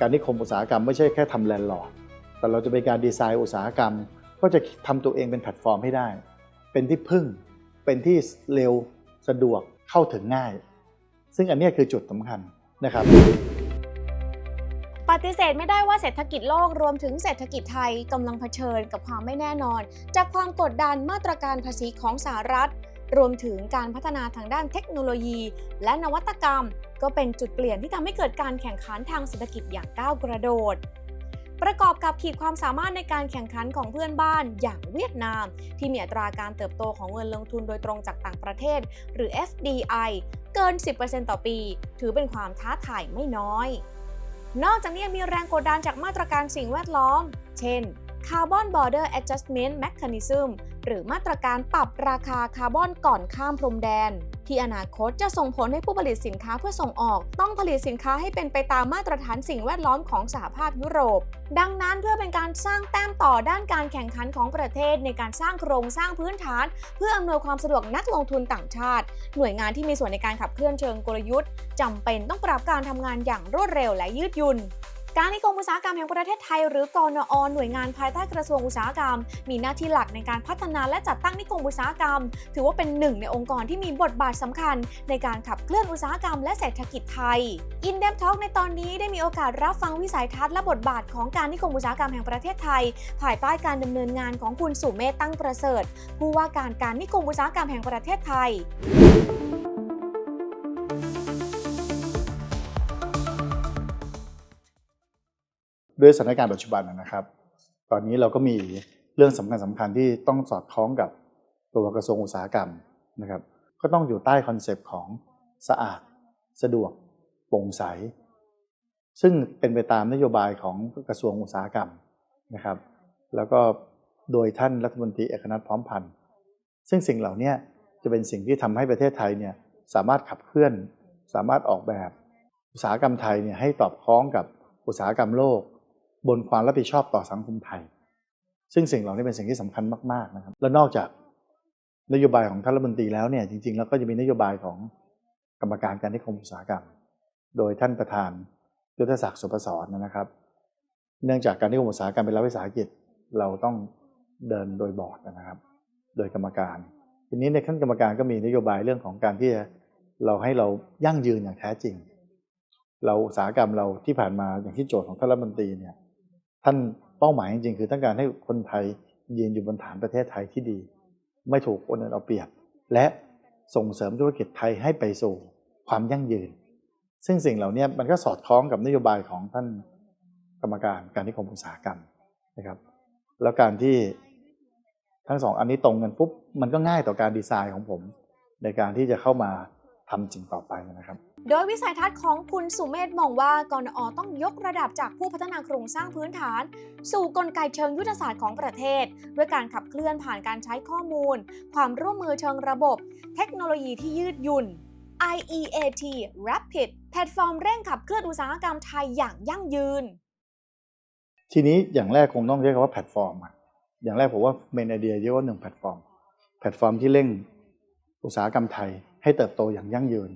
การนิคมอุตสาหกรรมไม่ใช่แค่ทำแลนด์ลอร์ดแต่เราจะเป็นการดีไซน์อุตสาหกรรม ก็จะทำตัวเองเป็นแพลตฟอร์มให้ได้ เป็นที่พึ่ง เป็นที่เร็วสะดวกเข้าถึงง่าย ซึ่งอันนี้คือจุดสำคัญนะครับ ปฏิเสธไม่ได้ว่าเศรษฐกิจโลกรวมถึงเศรษฐกิจไทยกำลังเผชิญกับความไม่แน่นอน จากความกดดันมาตรการภาษีของสหรัฐ รวมถึงการพัฒนาทางด้านเทคโนโลยี และนวัตกรรม ก็เป็นจุดเปลี่ยนที่ทำให้เกิดการแข่งขันทางเศรษฐกิจอย่างก้าวกระโดด ประกอบกับขีดความสามารถในการแข่งขันของเพื่อนบ้านอย่างเวียดนาม ที่มีอัตราการเติบโตของเงินลงทุนโดยตรงจากต่างประเทศ หรือ FDI เกิน 10%ต่อปี ถือเป็นความท้าทายไม่น้อย นอกจากนี้ยังมีแรงกดดันจากมาตรการสิ่งแวดล้อม เช่น Carbon Border Adjustment Mechanism หรือมาตรการปรับราคาคาร์บอนก่อนข้ามพรมแดน ที่อนาคตจะส่งผลให้ผู้ผลิตสินค้าเพื่อส่งออก ต้องผลิตสินค้าให้เป็นไปตามมาตรฐานสิ่งแวดล้อมของสหภาพยุโรป ดังนั้นเพื่อเป็นการสร้างแต้มต่อด้านการแข่งขันของประเทศในการสร้างโครงสร้างพื้นฐาน เพื่ออำนวยความสะดวกนักลงทุนต่างชาติ หน่วยงานที่มีส่วนในการขับเคลื่อนเชิงกลยุทธ์จำเป็นต้องปรับการทำงานอย่างรวดเร็วและยืดหยุ่น การนิคมอุตสาหกรรมแห่งประเทศไทยหรือกนอหน่วยงานภายใต้กระทรวงอุตสาหกรรม มีหน้าที่หลักในการพัฒนาและจัดตั้งนิคมอุตสาหกรรม ถือว่าเป็นหนึ่งในองค์กรที่มีบทบาทสำคัญ ในการขับเคลื่อนอุตสาหกรรมและเศรษฐกิจไทยอินเด t ท l k ในตอนนี้ได้มีโอกาสรับฟังวิสัยทัศน์และบทบาทของการนิคมอุตสาหกรรมแห่งประเทศไทย ภายใต้การดำเนินงานของคุณสุเมธตั้งประเสริฐผู้ว่าการการนิคมอุตสาหกรรมแห่งประเทศไทย ด้วยสถานการณ์ปัจจุบันนะครับ ตอนนี้เราก็มีเรื่องสำคัญสำคัญที่ต้องสอดคล้องกับตัวกระทรวงอุตสาหกรรมนะครับ ก็ต้องอยู่ใต้คอนเซปต์ของสะอาด สะดวกโปร่งใส ซึ่งเป็นไปตามนโยบายของกระทรวงอุตสาหกรรมนะครับ แล้วก็โดยท่านรัฐมนตรีเอกนัทพร้อมพันธ์ซึ่งสิ่งเหล่านี้จะเป็นสิ่งที่ทำให้ประเทศไทยเนี่ยสามารถขับเคลื่อน สามารถออกแบบ อุตสาหกรรมไทยเนี่ยให้ตอบคล้องกับอุตสาหกรรมโลก บนความรับผิดชอบต่อสังคมไทย ซึ่งสิ่งเหล่านี้เป็นสิ่งที่สำคัญมากๆนะครับ และนอกจากนโยบายของท่านรัฐมนตรีแล้วเนี่ยจริง ๆ แล้วก็จะมีนโยบายของกรรมการการนิคมอุตสาหกรรม โดยท่านประธานยุทธศักดิ์สุปสรนะครับ เนื่องจากการนิคมอุตสาหกรรมเป็นรัฐวิสาหกิจเราต้องเดินโดยบอร์ดนะครับ โดยกรรมการ ทีนี้ในขั้นกรรมการก็มีนโยบายเรื่องของการที่เราให้เรายั่งยืนอย่างแท้จริง เราอุตสาหกรรมเราที่ผ่านมาอย่างที่โจทย์ของท่านรัฐมนตรีเนี่ย ท่านเป้าหมายจริงๆคือต้องการให้คนไทยยืนอยู่บนฐานประเทศไทยที่ดี ไม่ถูกคนอื่นเอาเปรียบ และส่งเสริมธุรกิจไทยให้ไปสู่ความยั่งยืน ซึ่งสิ่งเหล่านี้มันก็สอดคล้องกับนโยบายของท่านกรรมการการนิคมอุตสาหกรรมนะครับ แล้วการที่ทั้งสองอันนี้ตรงกันปุ๊บมันก็ง่ายต่อการดีไซน์ของผม ในการที่จะเข้ามา ทำสิ่งต่อไปนะครับ โดยวิสัยทัศน์ของคุณสุเมธมองว่ากนอต้องยกระดับจากผู้พัฒนาโครงสร้างพื้นฐาน สู่กลไกเชิงยุทธศาสตร์ของประเทศ ด้วยการขับเคลื่อนผ่านการใช้ข้อมูล ความร่วมมือเชิงระบบ เทคโนโลยีที่ยืดหยุ่น IEAT Rapid แพลตฟอร์มเร่งขับเคลื่อนอุตสาหกรรมไทยอย่างยั่งยืน ทีนี้อย่างแรกคงต้องเรียกว่าแพลตฟอร์มอะอย่างแรกผมว่าเมนไอเดียเรียกว่าหนึ่งแพลตฟอร์ม แพลตฟอร์มที่เร่งอุตสาหกรรมไทย ให้เติบโตอย่างยั่งยืน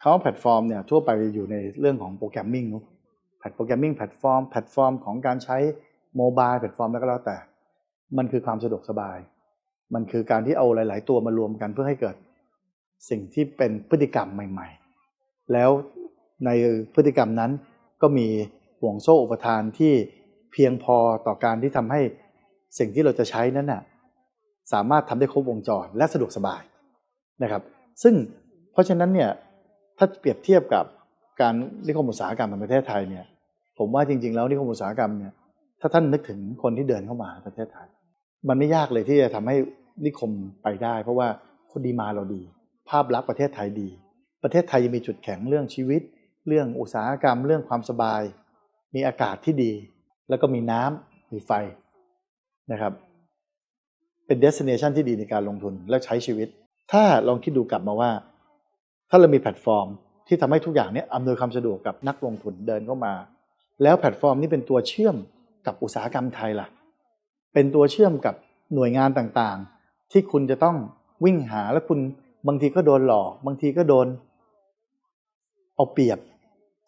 คำว่าแพลตฟอร์มเนี่ยทั่วไปอยู่ในเรื่องของโปรแกรมมิ่งเนอะแพลตโปรแกรมมิ่งแพลตฟอร์มแพลตฟอร์มของการใช้โมบายแพลตฟอร์มแล้วก็แล้วแต่ มันคือความสะดวกสบาย มันคือการที่เอาหลาย ๆ ตัวมารวมกันเพื่อให้เกิดสิ่งที่เป็นพฤติกรรมใหม่ ๆ แล้วในพฤติกรรมนั้นก็มีห่วงโซ่อุปทานที่เพียงพอต่อการที่ทำให้สิ่งที่เราจะใช้นั้นน่ะสามารถทำได้ครบวงจรและสะดวกสบาย นะครับ ซึ่งเพราะฉะนั้นเนี่ยถ้าเปรียบเทียบกับการนิคมอุตสาหกรรมในประเทศไทยเนี่ยผมว่าจริง ๆ แล้วนิคมอุตสาหกรรมเนี่ยถ้าท่านนึกถึงคนที่เดินเข้ามาประเทศไทย มันไม่ยากเลยที่จะทำให้นิคมไปได้ เพราะว่าคนดีมาเราดี ภาพลักษณ์ประเทศไทยดี ประเทศไทยยังมีจุดแข็งเรื่องชีวิต เรื่องอุตสาหกรรม เรื่องความสบาย มีอากาศที่ดี แล้วก็มีน้ำมีไฟนะครับ เป็นเดส i เนชันที่ดีในการลงทุนและใช้ชีวิต ถ้าลองคิดดูกลับมาว่า ถ้าเรามีแพลตฟอร์ม ที่ทำให้ทุกอย่างเนี้อำนวยความสะดวกกับนักลงทุนเดินเข้ามา แล้วแพลตฟอร์มนี้เป็นตัวเชื่อมกับอุตสาหกรรมไทยล่ะ เป็นตัวเชื่อมกับหน่วยงานต่างๆ ที่คุณจะต้องวิ่งหาแล้วคุณบางทีก็โดนหลอก บางทีก็โดน เอาเปรียบ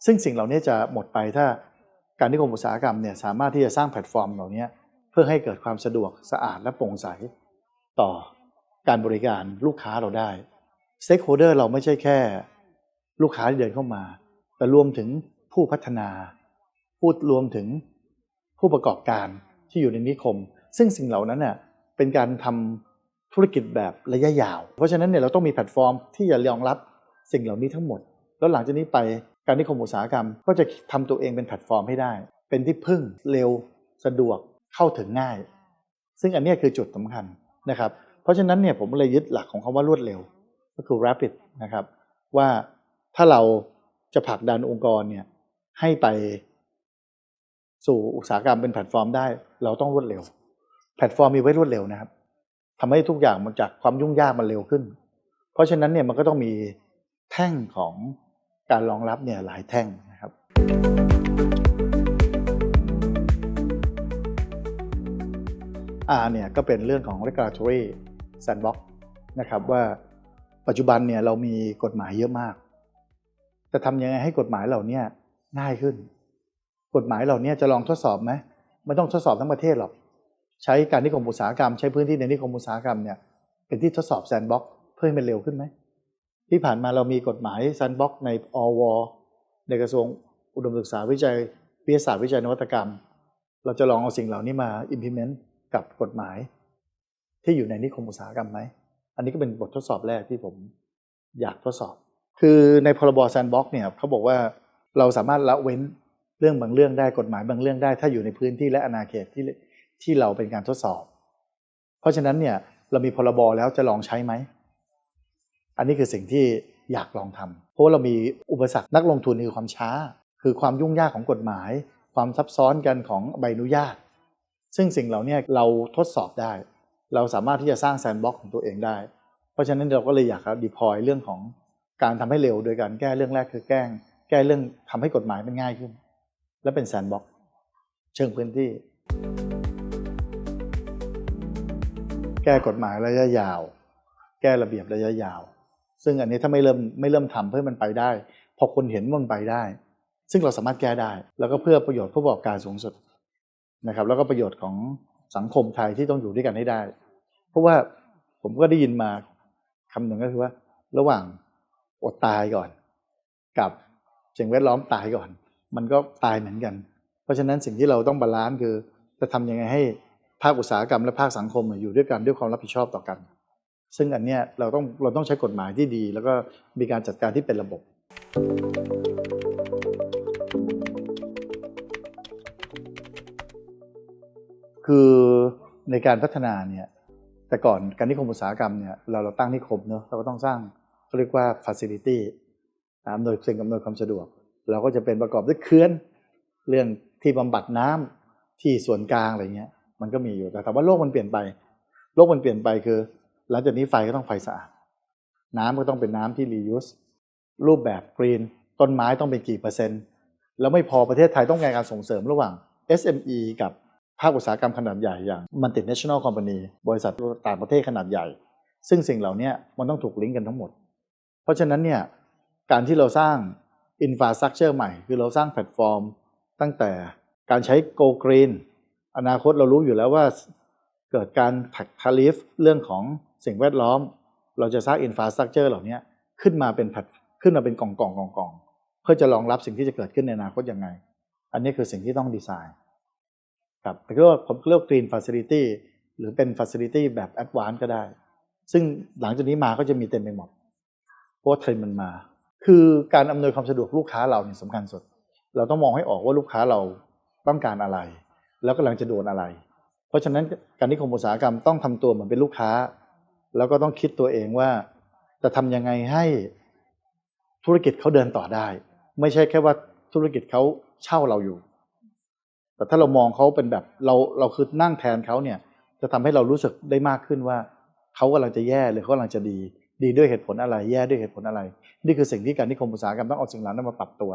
ซึ่งสิ่งเหล่านี้จะหมดไปถ้าการนิคมอุตสาหกรรมเนี่ยสามารถที่จะสร้างแพลตฟอร์มเหล่านี้เพื่อให้เกิดความสะดวกสะอาดและโปร่งใสต่อ การบริการลูกค้าเราได้สเต็กโฮเดอร์เราไม่ใช่แค่ลูกค้าที่เดินเข้ามา แต่รวมถึงผู้พัฒนา พูดรวมถึงผู้ประกอบการที่อยู่ในนิคม ซึ่งสิ่งเหล่านั้นเน่ยเป็นการทำธุรกิจแบบระยะยาว เพราะฉะนั้นเนี่ยเราต้องมีแพลตฟอร์มที่จะรองรับสิ่งเหล่านี้ทั้งหมด แล้วหลังจากนี้ไปการนิคมอุตสาหกรรม ก็จะทำตัวเองเป็นแพลตฟอร์มให้ได้ เป็นที่พึ่งเร็วสะดวกเข้าถึงง่าย ซึ่งอันนี้คือจุดสำคัญนะครับ เพราะฉะนั้นเนี่ยผมเลยยึดหลักของคำว่ารวดเร็ว ก็คือ rapid นะครับ ว่าถ้าเราจะผลักดันองค์กรเนี่ยให้ไปสู่อุตสาหกรรมเป็นแพลตฟอร์มได้ เราต้องรวดเร็ว แพลตฟอร์มมีไว้รวดเร็วนะครับทำให้ทุกอย่างมันจากความยุ่งยากมันเร็วขึ้น เพราะฉะนั้นเนี่ยมันก็ต้องมีแท่งของการรองรับเนี่ยหลายแท่งนะครับ R เนี่ยก็เป็นเรื่องของ regulatory sandbox นะครับว่าปัจจุบันเนี่ยเรามีกฎหมายเยอะมาก จะทำยังไงให้กฎหมายเหล่านี้ง่ายขึ้น กฎหมายเหล่านี้จะลองทดสอบไหมไม่ต้องทดสอบทั้งประเทศหรอก ใช้การนิคมอุตสาหกรรม ใช้พื้นที่ในนิคมอุตสาหกรรมเนี่ยเป็นที่ทดสอบแซนบ็อกเพื่อให้มันเร็วขึ้นไหมที่ผ่านมาเรามีกฎหมายแซนบ็อกในอวในกระทรวงอุดมศึกษาวิจัยวิทยาศาสตร์วิจัยนวัตกรรม เราจะลองเอาสิ่งเหล่านี้มา implement กับกฎหมาย ที่อยู่ในนิคมอุตสาหกรรมไหม อันนี้ก็เป็นบททดสอบแรกที่ผมอยากทดสอบ คือในพรบแซนบ็อกเนี่ยเขาบอกว่าเราสามารถละเว้นเรื่องบางเรื่องได้กฎหมายบางเรื่องได้ ถ้าอยู่ในพื้นที่และอาณาเขตที่ที่เราเป็นการทดสอบ เพราะฉะนั้นเนี่ยเรามีพรบแล้วจะลองใช้ไหม อันนี้คือสิ่งที่อยากลองทำเพราะว่าเรามีอุปสรรคนักลงทุนคือความช้า คือความยุ่งยากของกฎหมาย ความซับซ้อนกันของใบอนุญาต ซึ่งสิ่งเหล่านี้เราทดสอบได้ เราสามารถที่จะสร้างแซนด์บ็อกของตัวเองได้ เพราะฉะนั้นเราก็เลยอยากดีพอยเรื่องของการทำให้เร็ว โดยการแก้เรื่องแรกคือแก้ง แก้เรื่องทำให้กฎหมายมันง่ายขึ้น และเป็นแซนด์บ็อกเชิงพื้นที่ แก้กฎหมายระยะยาว แก้ระเบียบระยะยาว ซึ่งอันนี้ถ้าไม่เริ่มไม่เริ่มทำเพื่อมันไปได้ พอคนเห็นว่ามันไปได้ ซึ่งเราสามารถแก้ได้ แล้วก็เพื่อประโยชน์ผู้ประกอบการสูงสุดนะครับ แล้วก็ประโยชน์ของ สังคมไทยที่ต้องอยู่ด้วยกันให้ได้ เพราะว่าผมก็ได้ยินมาคำหนึ่งก็คือว่า ระหว่างอดตายก่อน กับสิ่งแวดล้อมตายก่อน มันก็ตายเหมือนกัน เพราะฉะนั้นสิ่งที่เราต้องบาลานซ์คือ จะทำยังไงให้ภาคอุตสาหกรรมและภาคสังคมอยู่ด้วยกันด้วยความรับผิดชอบต่อกัน ซึ่งอันเนี้ยเราต้องเราต้องใช้กฎหมายที่ดี แล้วก็มีการจัดการที่เป็นระบบ คือในการพัฒนาเนี่ยแต่ก่อนการนิคมอุตสาหกรรมเนี่ยเราเราตั้งนิคมเนอะเราก็ต้องสร้างเขาเรียกว่า facility อำนวยสิ่งอำนวยความสะดวก เราก็จะเป็นประกอบด้วยเขื่อนเรื่องที่บำบัดน้ำที่ส่วนกลางอะไรเงี้ยมันก็มีอยู่แต่ถามว่าโลกมันเปลี่ยนไป โลกมันเปลี่ยนไปคือ หลังจากนี้ไฟก็ต้องไฟสะอาดน้ำก็ต้องเป็นน้ำที่ reuse รูปแบบกรีนต้นไม้ต้องเป็นกี่เปอร์เซ็นต์ แล้วไม่พอประเทศไทยต้องการส่งเสริมระหว่าง SME กับ ภาคอุตสาหกรรมขนาดใหญ่อย่าง multinational company บริษัทต่างประเทศขนาดใหญ่ ซึ่งสิ่งเหล่านี้มันต้องถูกลิงก์กันทั้งหมด เพราะฉะนั้นเนี่ยการที่เราสร้าง infrastructure ใหม่ คือเราสร้างแพลตฟอร์ม ตั้งแต่การใช้ Go Green อนาคตเรารู้อยู่แล้วว่าเกิดการถักทาริฟเรื่องของสิ่งแวดล้อม เราจะสร้างอินฟาสตรักเจอร์เหล่านี้ขึ้นมาเป็นแพลตขึ้นมาเป็นกล่องกล่องกล่องกล่องเพื่อจะรองรับสิ่งที่จะเกิดขึ้นในอนาคตยังไง อันนี้คือสิ่งที่ต้องดีไซน์ ครับเรียกว่าผมเรียกว่า Green Facility หรือเป็น Facility แบบ Advanced ก็ได้ ซึ่งหลังจากนี้มาก็จะมีเต็มไปหมดเพราะเทรนด์มันมา คือการอำนวยความสะดวกลูกค้าเราเนี่ยสำคัญสุด เราต้องมองให้ออกว่าลูกค้าเราต้องการอะไร แล้วกำลังจะโดนอะไร เพราะฉะนั้นการนิคมอุตสาหกรรมต้องทำตัวเหมือนเป็นลูกค้า แล้วก็ต้องคิดตัวเองว่าจะทํำยังไงให้ธุรกิจเขาเดินต่อได้ ไม่ใช่แค่ว่าธุรกิจเขาเช่าเราอยู่ แต่ถ้าเรามองเขาเป็นแบบเราเราคือนั่งแทนเขาเนี่ยจะทำให้เรารู้สึกได้มากขึ้นว่าเขากำลังจะแย่หรือเขากำลังจะดี ดีด้วยเหตุผลอะไรแย่ด้วยเหตุผลอะไร นี่คือสิ่งที่การนิคมอุตสาหกรรมต้องเอาสิ่งเหล่านั้นมาปรับตัว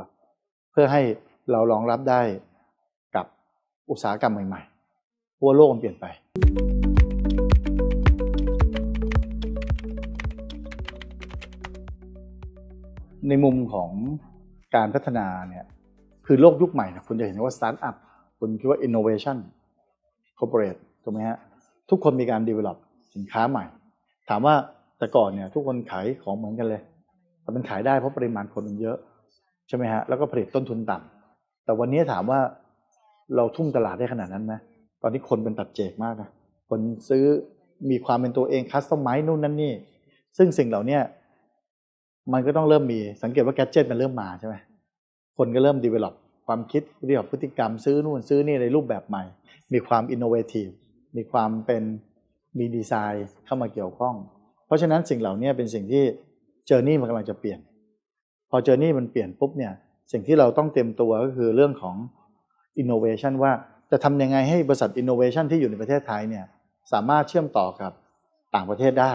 เพื่อให้เรารองรับได้กับอุตสาหกรรมใหม่ๆเพราะว่าโลกมันเปลี่ยนไป ในมุมของการพัฒนาเนี่ยคือโลกยุคใหม่นะคุณจะเห็นว่าสตาร์ทอัพ คุณคิดว่า innovation corporate ถูกไหมฮะทุกคนมีการ develop สินค้าใหม่ ถามว่าแต่ก่อนเนี่ย ทุกคนขายของเหมือนกันเลย แต่มันขายได้เพราะปริมาณคนมันเยอะ ใช่ไหมฮะแล้วก็ผลิตต้นทุนต่ำแต่วันนี้ถามว่าเราทุ่มตลาดได้ขนาดนั้นไหมตอนนี้คนเป็นตัดเจกมากนะคนซื้อมีความเป็นตัวเองคัสตอมไมซ์นู่นนั่นนี่ ซึ่งสิ่งเหล่านี้มันก็ต้องเริ่มมีสังเกตว่าแกดเจิตมันเริ่มมาใช่ไหมคนก็เริ่ม develop ความคิดเรียกพฤติกรรมซื้อนู่นซื้อนี่ในรูปแบบใหม่ มีความ innovative มีความเป็นมีดีไซน์เข้ามาเกี่ยวข้อง เพราะฉะนั้นสิ่งเหล่านี้เป็นสิ่งที่เจอร์นี่มันกำลังจะเปลี่ยน พอเจอร์นี่มันเปลี่ยนปุ๊บเนี่ยสิ่งที่เราต้องเตรียมตัวก็คือเรื่องของ innovation ว่าจะทำยังไงให้บริษัท innovation ที่อยู่ในประเทศไทยเนี่ยสามารถเชื่อมต่อกับต่างประเทศได้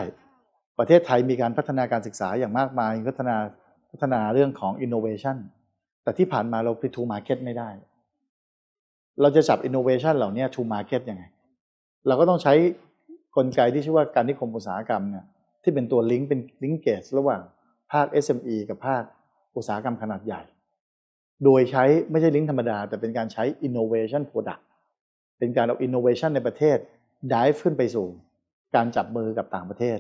ประเทศไทยมีการพัฒนาการศึกษาอย่างมากมายพัฒนาพัฒนาเรื่องของ innovation แต่ที่ผ่านมาเราไป to market ไม่ได้ เราจะจับ innovation เหล่านี้ to market ยังไง เราก็ต้องใช้กลไกที่ชื่อว่าการนิคมอุตสาหกรรมเนี่ยที่เป็นตัวลิงก์เป็นลิงก์เกจระหว่างภาค SME กับภาคอุตสาหกรรมขนาดใหญ่ โดยใช้ไม่ใช่ลิงก์ธรรมดา แต่เป็นการใช้ innovation product เป็นการเอา innovation ในประเทศ dive ขึ้นไปสู่การจับมือกับต่างประเทศ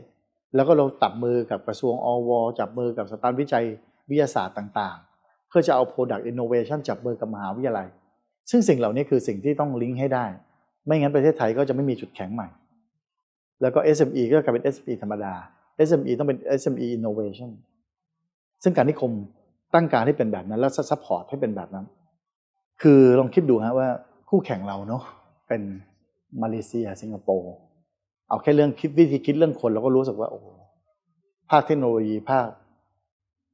แล้วก็เราจับมือกับกระทรวงอว จับมือกับสถานวิจัยวิทยาศาสตร์ต่าง พื่อจะเอา product innovation จับมือกับมหาวิทยาลัย ซึ่งสิ่งเหล่านี้คือสิ่งที่ต้องลิงก์ให้ได้ ไม่งั้นประเทศไทยก็จะไม่มีจุดแข็งใหม่ แล้วก็ SME ก็กลายเป็น SME ธรรมดา SME ต้องเป็น SME innovation ซึ่งการนิคมตั้งการให้เป็นแบบนั้น แล้วซัพพอร์ตให้เป็นแบบนั้น คือลองคิดดูฮะว่าคู่แข่งเราเนาะเป็นมาเลเซีย สิงคโปร์ เอาแค่เรื่องคิดวิธีคิดเรื่องคนเราก็รู้สึกว่าโอ้ภาคเทคโนโลยีภาค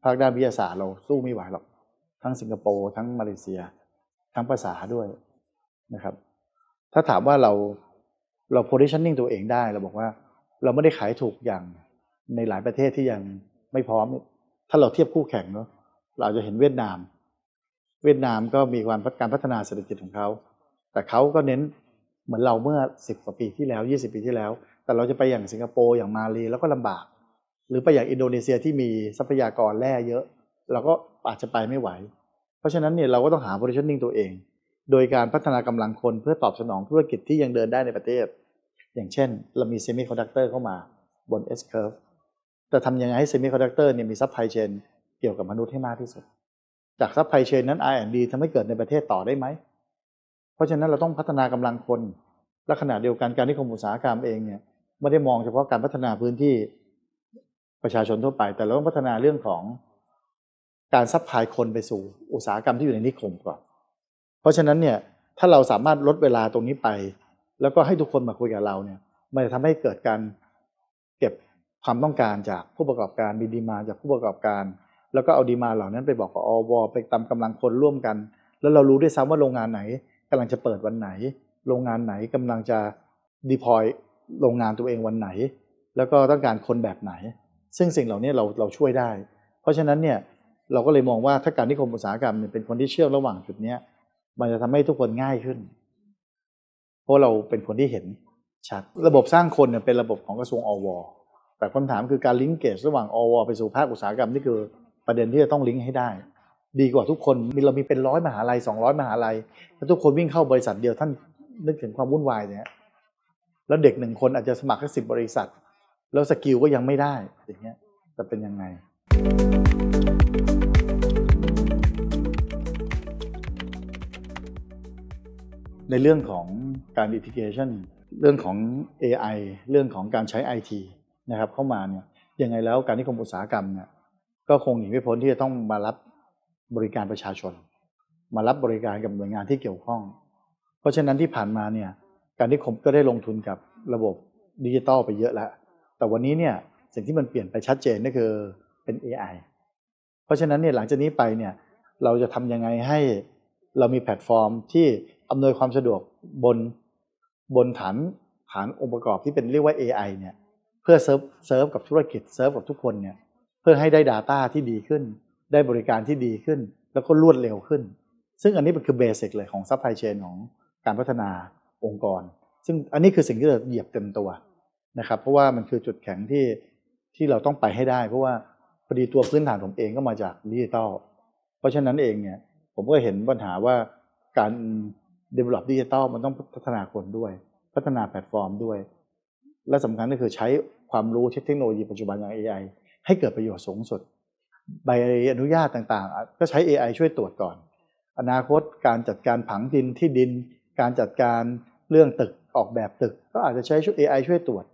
ภาคด้านวิทยาศาสตร์เราสู้ไม่ไหวหรอก ทั้งสิงคโปร์ทั้งมาเลเซีย ทั้งภาษาด้วยนะครับ ถ้าถามว่าเราเรา positioning ตัวเองได้เราบอกว่า เราไม่ได้ขายถูกอย่างในหลายประเทศที่ยังไม่พร้อม ถ้าเราเทียบคู่แข่งเนาะเราจะเห็นเวียดนาม เวียดนามก็มีการการพัฒนาเศรษฐกิจของเขา แต่เขาก็เน้นเหมือนเราเมื่อ10กว่าปีที่แล้ว20ปีที่แล้ว แต่เราจะไปอย่างสิงคโปร์อย่างมาเลแล้วก็ลำบาก หรือไปอย่างอินโดนีเซียที่มีทรัพยากรแร่เยอะ เราก็อาจจะไปไม่ไหว เพราะฉะนั้นเนี่ยเราก็ต้องหา positioning ตัวเอง โดยการพัฒนากำลังคนเพื่อตอบสนองธุรกิจที่ยังเดินได้ในประเทศ อย่างเช่น เรามีเซมิคอนดักเตอร์เข้ามาบน S curve แต่ทำยังไงให้เซมิคอนดักเตอร์เนี่ยมีซัพพลายเชนเกี่ยวกับมนุษย์ให้มากที่สุด จากซัพพลายเชนนั้น R&D ทำให้เกิดในประเทศต่อได้ไหม เพราะฉะนั้นเราต้องพัฒนากำลังคน และขณะเดียวกันการนิคมอุตสาหกรรมเองเนี่ยไม่ได้มองเฉพาะการพัฒนาพื้นที่ประชาชนทั่วไป แต่เราต้องพัฒนาเรื่องของ การซัพพลายคนไปสู่อุตสาหกรรมที่อยู่ในนิคมก่อน เพราะฉะนั้นเนี่ยถ้าเราสามารถลดเวลาตรงนี้ไป แล้วก็ให้ทุกคนมาคุยกับเราเนี่ยมันจะทำให้เกิดการเก็บความต้องการจากผู้ประกอบการมีดีมาจากผู้ประกอบการ แล้วก็เอาดีมาเหล่านั้นไปบอกกับอวไปตามกำลังคนร่วมกัน แล้วเรารู้ด้วยซ้ำว่าโรงงานไหนกำลังจะเปิดวันไหน โรงงานไหนกำลังจะดีพอยโรงงานตัวเองวันไหน แล้วก็ต้องการคนแบบไหน ซึ่งสิ่งเหล่านี้เราเราช่วยได้ เพราะฉะนั้นเนี่ย เราก็เลยมองว่าถ้าการนิคมอุตสาหกรรมเป็นคนที่เชื่อมระหว่างจุดเนี้ยมันจะทำให้ทุกคนง่ายขึ้น เพราะเราเป็นคนที่เห็นชัด ระบบสร้างคนเนี่ยเป็นระบบของกระทรวงอวแต่คำถามคือการลิงก์เกจระหว่างอวไปสู่ภาคอุตสาหกรรมนี่คือประเด็นที่จะต้องลิงก์ให้ได้ ดีกว่าทุกคนมีเรามีเป็นร้อยมหาลัยสองร้อยมหาลัยแล้วทุกคนวิ่งเข้าบริษัทเดียวท่านนึกถึงความวุ่นวายเนี่ยแล้วเด็กหนึ่งคนอาจจะสมัครแค่สิบบริษัท แล้วสกิลก็ยังไม่ได้อย่างเงี้ยจะเป็นยังไง ในเรื่องของการ integration เรื่องของ AI เรื่องของการใช้ IT นะครับเข้ามาเนี่ยยังไงแล้วการนิคมอุตสาหกรรมเนี่ยก็คงหนีไม่พ้นที่จะต้องมารับบริการประชาชน มารับบริการกับหน่วยงานที่เกี่ยวข้อง เพราะฉะนั้นที่ผ่านมาเนี่ยการนิคมก็ได้ลงทุนกับระบบดิจิตอลไปเยอะแล้ว แต่วันนี้เนี่ยสิ่งที่มันเปลี่ยนไปชัดเจนก็คือ เป็น AI เพราะฉะนั้นเนี่ยหลังจากนี้ไปเนี่ยเราจะทำยังไงให้เรามีแพลตฟอร์มที่อำนวยความสะดวกบนบนฐานฐานองค์ประกอบที่เป็นเรียกว่า AI เนี่ยเพื่อเซิร์ฟเซิร์ฟกับธุรกิจเซิร์ฟกับทุกคนเนี่ยเพื่อให้ได้ Data ที่ดีขึ้น ได้บริการที่ดีขึ้น แล้วก็รวดเร็วขึ้น ซึ่งอันนี้เป็นคือเบสิกเลยของซัพพลายเชนของการพัฒนาองค์กร ซึ่งอันนี้คือสิ่งที่เราเหยียบเต็มตัวนะครับเพราะว่ามันคือจุดแข็งที่ที่เราต้องไปให้ได้ เพราะว่า อดีตัวพื้นฐานผมเองก็มาจากดิจิตอลเพราะฉะนั้นเองเนี่ยผมก็เห็นปัญหาว่าการ develop ดิจิตอลมันต้องพัฒนาคนด้วย พัฒนาแพลตฟอร์มด้วย และสำคัญก็คือใช้ความรู้เทคโนโลยีปัจจุบันอย่าง AI ให้เกิดประโยชน์สูงสุด ใบอนุญาตต่างๆ ก็ใช้ AI ช่วยตรวจก่อน อนาคตการจัดการผังดินที่ดิน การจัดการเรื่องตึกออกแบบตึก ก็อาจจะใช้ AI ช่วยตรวจ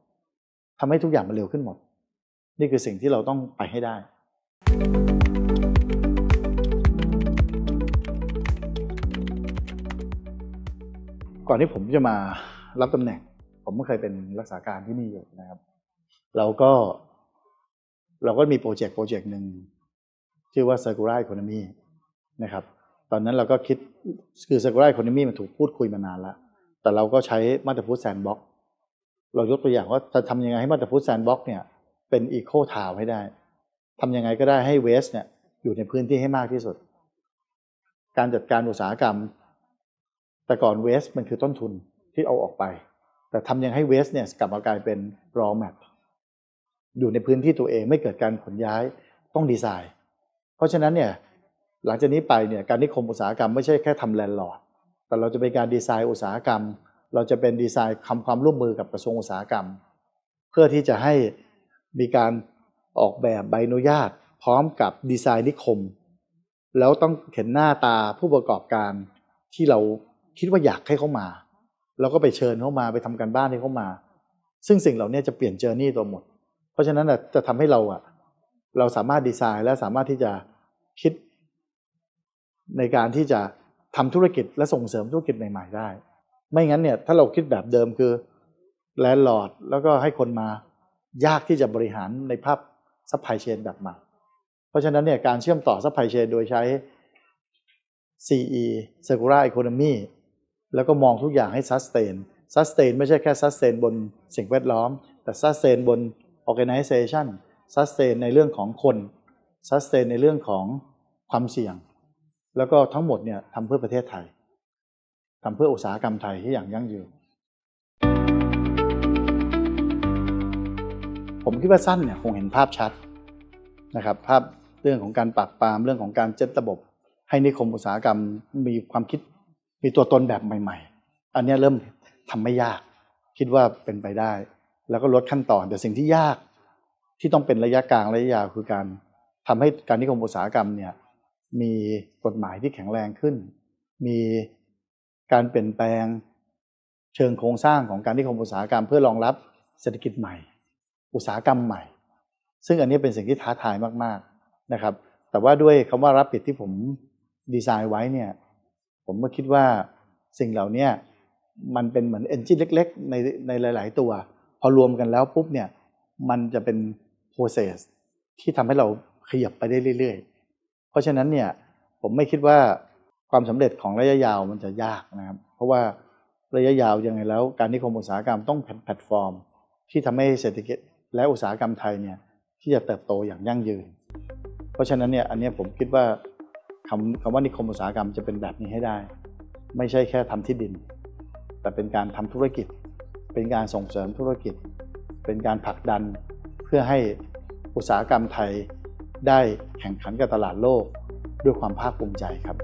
ทำให้ทุกอย่างมันเร็วขึ้นหมด นี่คือสิ่งที่เราต้องไปให้ได้ ก่อนที่ผมจะมารับตำแหน่ง ผมก็เคยเป็นรักษาการที่นี่อยู่นะครับ เราก็เราก็มีโปรเจกต์โปรเจกต์หนึ่งชื่อว่า Circular Economy นะครับ ตอนนั้นเราก็คิดคือ Circular Economy มันถูกพูดคุยมานานแล้ว แต่เราก็ใช้มาตรพุทธแซนบ็อกเรายกตัวอย่างว่าจะทำยังไงให้มาตรพุทธแซนบ็อกเนี่ย เป็นอีโคทาวให้ได้ทำยังไงก็ได้ให้เวสเนี่ยอยู่ในพื้นที่ให้มากที่สุด การจัดการอุตสาหกรรม แต่ก่อนเวสมันคือต้นทุนที่เอาออกไป แต่ทำยังให้เวสเนี่ยกลับมากลายเป็น raw mat อยู่ในพื้นที่ตัวเองไม่เกิดการขนย้ายต้องดีไซน์ เพราะฉะนั้นเนี่ยหลังจากนี้ไปเนี่ยการนิคมอุตสาหกรรมไม่ใช่แค่ทำแลนด์ลอร์ดแต่เราจะเป็นการดีไซน์อุตสาหกรรม เราจะเป็นดีไซน์ทำความร่วมมือกับกระทรวงอุตสาหกรรม เพื่อที่จะให้ มีการออกแบบใบอนุญาต พร้อมกับดีไซน์นิคม แล้วต้องเห็นหน้าตาผู้ประกอบการที่เราคิดว่าอยากให้เขามาเราก็ไปเชิญเขามาไปทำการบ้านให้เขามา ซึ่งสิ่งเหล่านี้จะเปลี่ยนเจอร์นี่ตัวหมด เพราะฉะนั้นจะทำให้เราอะเราสามารถดีไซน์และสามารถที่จะคิด ในการที่จะทำธุรกิจและส่งเสริมธุรกิจใหม่ ๆ ได้ ไม่งั้นเนี่ยถ้าเราคิดแบบเดิมคือแลนด์ลอร์ดแล้วก็ให้คนมา ยากที่จะบริหารในภาพซัพพลายเชนแบบใหม่ เพราะฉะนั้นเนี่ยการเชื่อมต่อซัพพลายเชนโดยใช้ CE Circular Economy แล้วก็มองทุกอย่างให้ sustain sustain ไม่ใช่แค่ sustain บนสิ่งแวดล้อม แต่ sustain บน organization sustain ในเรื่องของคน sustain ในเรื่องของความเสี่ยง แล้วก็ทั้งหมดเนี่ยทำเพื่อประเทศไทยทำเพื่ออุตสาหกรรมไทยที่อย่างยั่งยืน ผมคิดว่าสั้นเนี่ยคงเห็นภาพชัดนะครับ ภาพเรื่องของการปราบปรามเรื่องของการเจ็ดระบบ ให้นิคมอุตสาหกรรมมีความคิดมีตัวตนแบบใหม่ ๆ อันนี้เริ่มทำไม่ยาก คิดว่าเป็นไปได้ แล้วก็ลดขั้นตอน แต่สิ่งที่ยากที่ต้องเป็นระยะกลางระยะยาวคือการทำให้การนิคมอุตสาหกรรมเนี่ยมีกฎหมายที่แข็งแรงขึ้น มีการเปลี่ยนแปลงเชิงโครงสร้างของการนิคมอุตสาหกรรมเพื่อรองรับเศรษฐกิจใหม่ อุตสาหกรรมใหม่ ซึ่งอันนี้เป็นสิ่งที่ท้าทายมากๆนะครับ แต่ว่าด้วยคำว่ารับผิดที่ผมดีไซน์ไว้เนี่ยผมก็คิดว่าสิ่งเหล่านี้มันเป็นเหมือนเอนจินเล็กๆในในหลาย ๆ ตัว พอรวมกันแล้วปุ๊บเนี่ยมันจะเป็น process ที่ทำให้เราขยับไปได้เรื่อย ๆ เพราะฉะนั้นเนี่ยผมไม่คิดว่าความสำเร็จของระยะยาวมันจะยากนะครับ เพราะว่าระยะยาวยังไงแล้ว การนิคมอุตสาหกรรมต้องเป็นแพลตฟอร์ม ที่ทำให้เศรษฐกิจ และอุตสาหกรรมไทยเนี่ยที่จะเติบโตอย่างยั่งยืน เพราะฉะนั้นเนี่ยอันนี้ผมคิดว่าคำคำว่านิคมอุตสาหกรรมจะเป็นแบบนี้ให้ได้ ไม่ใช่แค่ทำที่ดิน แต่เป็นการทำธุรกิจ เป็นการส่งเสริมธุรกิจ เป็นการผลักดันเพื่อให้อุตสาหกรรมไทยได้แข่งขันกับตลาดโลกด้วยความภาคภูมิใจครับ